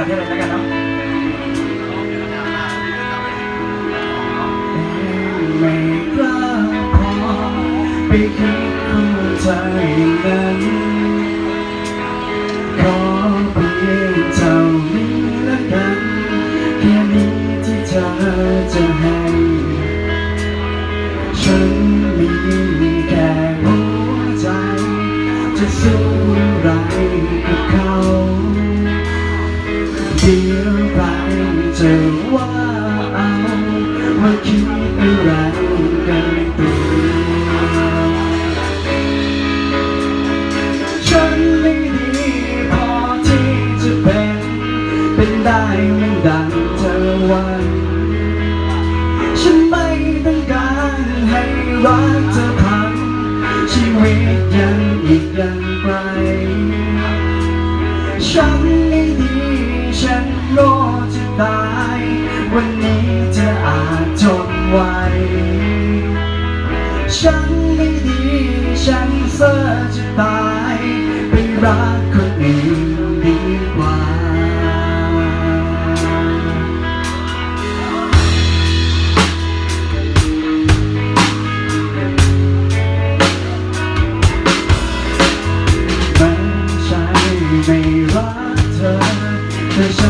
จัดให้เลยแล้วกันเนาะไม่กล้าพอไปคิดเข้าใจนั้นขอเพียงเท่านี้ละกันแค่นี้ที่เธอจะให้ฉันมีแค่หัวใจจะสู้ คิดอะไรกันตัวฉันไม่ดีพอที่จะเป็น เป็นได้ไม่ดังเธอหวันฉันไม่ต้องการให้รักเธอ ฉันไม่ดีฉันเซ่อจะตายไปรักคนอื่นดีกว่าไม่ใช่ไม่รักเธอแต่ฉัน